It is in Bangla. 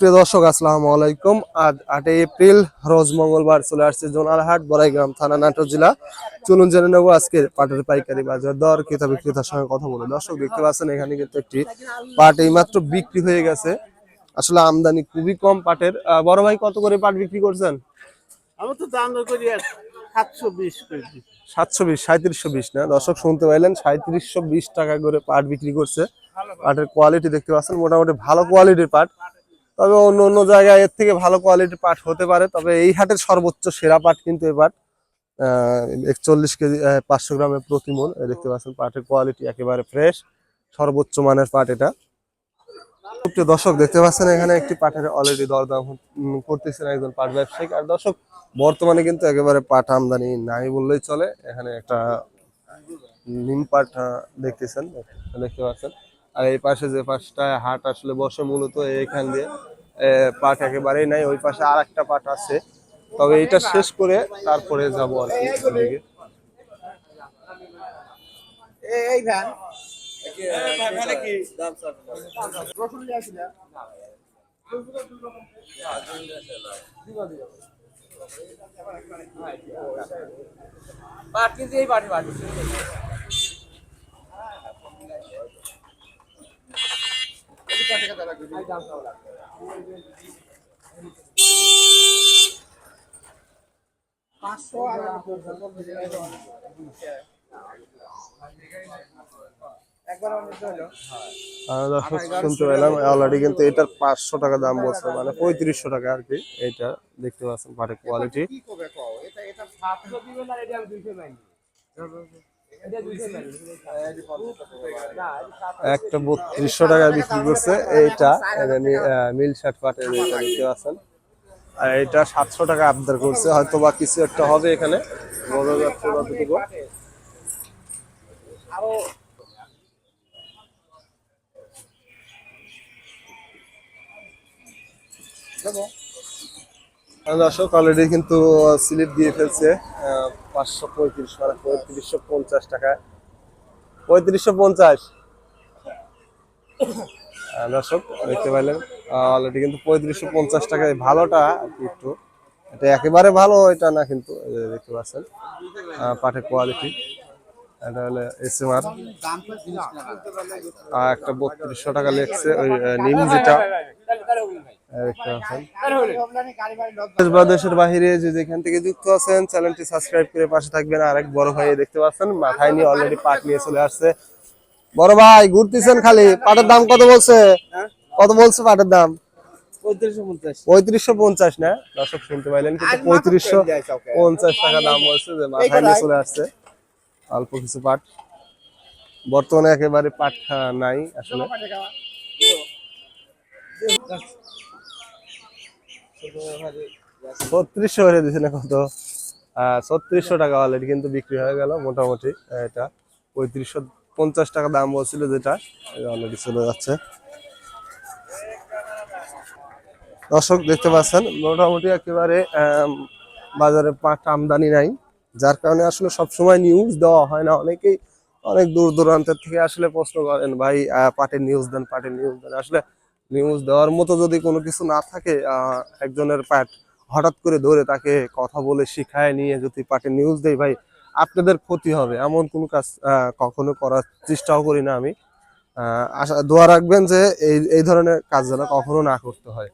প্রিয় দর্শক আসসালামু আলাইকুম। আজ আটই এপ্রিল রোজ মঙ্গলবার চলে আসছে জোনারহাট বড়াইগ্রাম থানা নাটোর জেলা। চলুন জেনে নেব আজকে পাটের পাইকারি বাজার দর ক্রেতা বিক্রেতার সঙ্গে কথা বলে। দর্শক দেখতে পাচ্ছেন এখানে কিন্তু একটি পাট এইমাত্র বিক্রি হয়ে গেছে। আসলে আমদানি খুবই কম পাটের। বড় ভাই কত করে পাট বিক্রি করছেন? আমি তো দাম করি সাতশো বিশ সাতশো বিশ সাঁত্রিশশো বিশ না? দর্শক শুনতে পাইলেন সাঁত্রিশশো বিশ টাকা করে পাট বিক্রি করছে। পাটের কোয়ালিটি দেখতে পাচ্ছেন মোটামুটি ভালো কোয়ালিটির পাট। তবে অন্য অন্য জায়গায় এর থেকে ভালো কোয়ালিটির পাট হতে পারে। তবে এই হাটের সর্বোচ্চ সেরা পাট কিন্তু এই পাট। একচল্লিশ কেজি পাঁচশো গ্রামের প্রতি মন। দেখতে পাচ্ছেন পাটের কোয়ালিটি একেবারে ফ্রেশ সর্বোচ্চ মানের পাট এটা। দর্শক দেখতে পাচ্ছেন এখানে একটি পাটের অলরেডি দরদাম করতেছেন একজন পাট ব্যবসায়িক আর দর্শক বর্তমানে কিন্তু একেবারে পাট আমদানি নাই বললেই চলে। এখানে একটা নিম পাট দেখতেছেন দেখতে পাচ্ছেন। আর এই পাশে যে পাশটায় হাট আসলে বসে মূলত এখান দিয়ে। এ, পাট একেবারেই নাই ওই পাশে আর একটা পাট আছে। তবে এটা শেষ করে তারপরে যাব আর কি। এই ভ্যান। দর্শক, শুনতে পেলাম অলরেডি কিন্তু এটার পাঁচশো টাকা দাম বলছে মানে পঁয়ত্রিশশো টাকা আর কি এইটা দেখতে পাচ্ছেন, পাটের কোয়ালিটি একটা বত্রিশশো টাকা বিক্রি করছে। এইটা মিল শার্ট পাটের এইটা আর এটা সাতশো টাকা আবদার করছে হয়তো বা কিছু একটা হবে এখানে। দর্শক অলরেডি কিন্তু স্লিপ দিয়ে ফেলছে। পাঁচশো পঁয়ত্রিশ পঁয়ত্রিশশো পঞ্চাশ টাকা। পঁয়ত্রিশশো পঞ্চাশ? দর্শক, দেখতে পাইলেন অলরেডি কিন্তু পঁয়ত্রিশশো পঞ্চাশ টাকায় ভালোটা একটু। এটা একেবারে ভালো এটা না কিন্তু দেখতে পাচ্ছেন পাটের কোয়ালিটি এটা হলো এসএমআর। আর একটা বত্রিশশো টাকা লেগছে, ওই নিম যেটা। দেশের বাহিরে যে যেখান থেকে যুক্ত আছেন চ্যানেলটি সাবস্ক্রাইব করে পাশে থাকবেন। আরেক বড় ভাই দেখতে পাচ্ছেন মাথায় নিয়ে অলরেডি পাট নিয়ে চলে আসছে। বড় ভাই ঘুরতেছেন খালি। পাটের দাম কত বলছে? কত বলছে পাটের দাম? পঁয়ত্রিশশো পঞ্চাশ না? দর্শক শুনতে পাইলেন কিন্তু পঁয়ত্রিশশো পঞ্চাশ টাকা দাম বলছে যে মাথায় নিয়ে চলে আসছে। অল্প কিছু পাট। বর্তমানে একেবারে পাট নাই আসলে। ছত্রিশশো না কত? ছত্রিশশো টাকা অলরেডি কিন্তু বিক্রি হয়ে গেল মোটামুটি, এটা পঁয়ত্রিশশো পঞ্চাশ টাকা দাম বলছিল যেটা অলরেডি চলে যাচ্ছে। দর্শক, দেখতে পাচ্ছেন, মোটামুটি একেবারে বাজারে পাট আমদানি নাই, যার কারণে আসলে সব সময় নিউজ দেওয়া হয় না। অনেকেই অনেক দূর দূরান্তের থেকে আসলে প্রশ্ন করেন, ভাই পাটের নিউজ দেন, পাটের নিউজ দেন। আসলে নিউজ দেওয়ার মতো যদি কোনো কিছু না থাকে একজনের পার্ট হঠাৎ করে ধরে তাকে কথা বলে শিখায় নিয়ে যদি পার্টে নিউজ দেয় ভাই, আপনাদের ক্ষতি হবে এমন কোনো কাজ কখনো করার চেষ্টাও করি না আমি। আশা, দোয়া রাখবেন যে এই এই ধরনের কাজ যেন কখনো না করতে হয়।